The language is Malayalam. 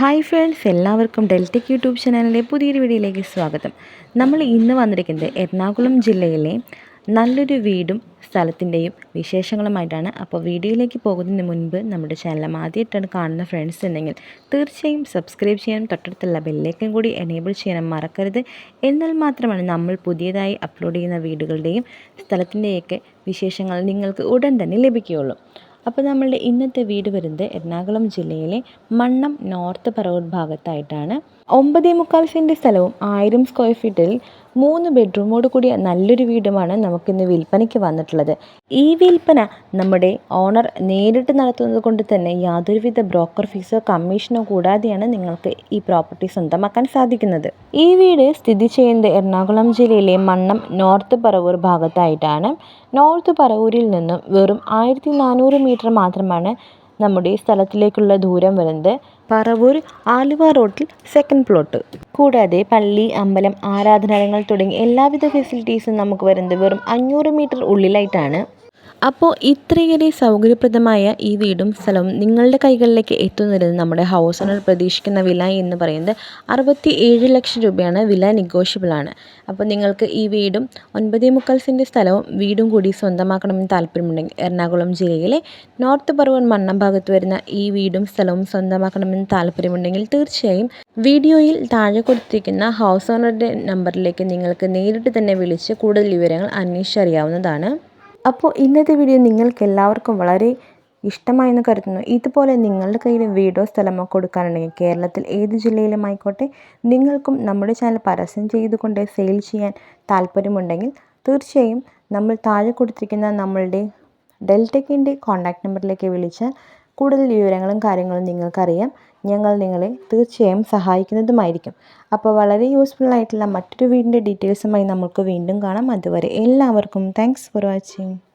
ഹായ് ഫ്രണ്ട്സ് എല്ലാവർക്കും ഡെൽറ്റക് യൂട്യൂബ് ചാനലിലെ പുതിയൊരു വീഡിയോയിലേക്ക് സ്വാഗതം. നമ്മൾ ഇന്ന് വന്നിരിക്കുന്നത് എറണാകുളം ജില്ലയിലെ നല്ലൊരു വീടും സ്ഥലത്തിന്റെയും വിശേഷങ്ങളുമായിട്ടാണ്. അപ്പോൾ വീഡിയോയിലേക്ക് പോകുന്നതിന് മുൻപ് നമ്മുടെ ചാനൽ ആദ്യമായിട്ടാണ് കാണുന്ന ഫ്രണ്ട്സ് ഉണ്ടെങ്കിൽ തീർച്ചയായും സബ്സ്ക്രൈബ് ചെയ്യാനും തൊട്ടടുത്തുള്ള ബെല്ലേക്കും കൂടി എനേബിൾ ചെയ്യാനും മറക്കരുത്. എന്നാൽ മാത്രമാണ് നമ്മൾ പുതിയതായി അപ്ലോഡ് ചെയ്യുന്ന വീടുകളുടെയും സ്ഥലത്തിന്റെയൊക്കെ വിശേഷങ്ങൾ നിങ്ങൾക്ക് ഉടൻ തന്നെ ലഭിക്കുകയുള്ളൂ. അപ്പോൾ നമ്മളുടെ ഇന്നത്തെ വീട് വരുന്നത് എറണാകുളം ജില്ലയിലെ മണ്ണം നോർത്ത് പറവൂർ ഭാഗത്തായിട്ടാണ്. ഒമ്പതേ മുക്കാൽ സെന്റ് സ്ഥലവും ആയിരം സ്ക്വയർ ഫീറ്റിൽ മൂന്ന് ബെഡ്റൂമോട് കൂടിയ നല്ലൊരു വീടുമാണ് നമുക്കിന്ന് വിൽപ്പനയ്ക്ക് വന്നിട്ടുള്ളത്. ഈ വിൽപ്പന നമ്മുടെ ഓണർ നേരിട്ട് നടത്തുന്നത് കൊണ്ട് തന്നെ യാതൊരുവിധ ബ്രോക്കർ ഫീസോ കമ്മീഷനോ കൂടാതെയാണ് നിങ്ങൾക്ക് ഈ പ്രോപ്പർട്ടി സ്വന്തമാക്കാൻ സാധിക്കുന്നത്. ഈ വീട് സ്ഥിതി ചെയ്യുന്നത് എറണാകുളം ജില്ലയിലെ മണ്ണം നോർത്ത് പറവൂർ ഭാഗത്തായിട്ടാണ്. നോർത്ത് പറവൂരിൽ നിന്നും വെറും ആയിരത്തി മീറ്റർ മാത്രമാണ് നമ്മുടെ സ്ഥലത്തിലേക്കുള്ള ദൂരം വരുന്നത്. പറവൂർ ആലുവ റോഡിൽ സെക്കൻഡ് പ്ലോട്ട് കൂടാതെ പള്ളി അമ്പലം ആരാധനാലയങ്ങൾ തുടങ്ങി എല്ലാവിധ ഫെസിലിറ്റീസും നമുക്ക് വരുന്നത് വെറും അഞ്ഞൂറ് മീറ്റർ ഉള്ളിലായിട്ടാണ്. അപ്പോൾ ഇത്രയേറെ സൗകര്യപ്രദമായ ഈ വീടും സ്ഥലവും നിങ്ങളുടെ കൈകളിലേക്ക് എത്തുന്നതിന് നമ്മുടെ ഹൗസ് ഓണർ പ്രതീക്ഷിക്കുന്ന വില എന്ന് പറയുന്നത് അറുപത്തി ഏഴ് ലക്ഷം രൂപയാണ്. വില നെഗോഷ്യബിൾ ആണ്. അപ്പോൾ നിങ്ങൾക്ക് ഈ വീടും ഒൻപതേ മുക്കാൽ സെന്റ് സ്ഥലവും വീടും കൂടി സ്വന്തമാക്കണമെന്ന് താല്പര്യമുണ്ടെങ്കിൽ എറണാകുളം ജില്ലയിലെ നോർത്ത് പറവൂർ മണ്ണം ഭാഗത്ത് വരുന്ന ഈ വീടും സ്ഥലവും സ്വന്തമാക്കണമെന്ന് താല്പര്യമുണ്ടെങ്കിൽ തീർച്ചയായും വീഡിയോയിൽ താഴെ കൊടുത്തിരിക്കുന്ന ഹൗസ് ഓണറുടെ നമ്പറിലേക്ക് നിങ്ങൾക്ക് നേരിട്ട് തന്നെ വിളിച്ച് കൂടുതൽ വിവരങ്ങൾ അന്വേഷിച്ചറിയാവുന്നതാണ്. അപ്പോൾ ഇന്നത്തെ വീഡിയോ നിങ്ങൾക്ക് എല്ലാവർക്കും വളരെ ഇഷ്ടമായെന്ന് കരുതുന്നു. ഇതുപോലെ നിങ്ങളുടെ കയ്യിൽ വീടോ സ്ഥലമോ കൊടുക്കാനുണ്ടെങ്കിൽ കേരളത്തിൽ ഏത് ജില്ലയിലും ആയിക്കോട്ടെ നിങ്ങൾക്കും നമ്മുടെ ചാനൽ പരസ്യം ചെയ്തുകൊണ്ട് സെയിൽ ചെയ്യാൻ താല്പര്യമുണ്ടെങ്കിൽ തീർച്ചയായും നമ്മൾ താഴെ കൊടുത്തിരിക്കുന്ന നമ്മളുടെ ഡെൽറ്റക്കിന്റെ കോൺടാക്റ്റ് നമ്പറിലേക്ക് വിളിച്ചാൽ കൂടുതൽ വിവരങ്ങളും കാര്യങ്ങളും നിങ്ങൾക്കറിയാം ഞങ്ങൾ നിങ്ങളെ തീർച്ചയായും സഹായിക്കുന്നതുമായിരിക്കും. അപ്പോൾ വളരെ യൂസ്ഫുൾ ആയിട്ടുള്ള മറ്റൊരു വീടിന്റെ ഡീറ്റെയിൽസുമായി നമുക്ക് വീണ്ടും കാണാം. അതുവരെ എല്ലാവർക്കും താങ്ക്സ് ഫോർ വാച്ചിങ്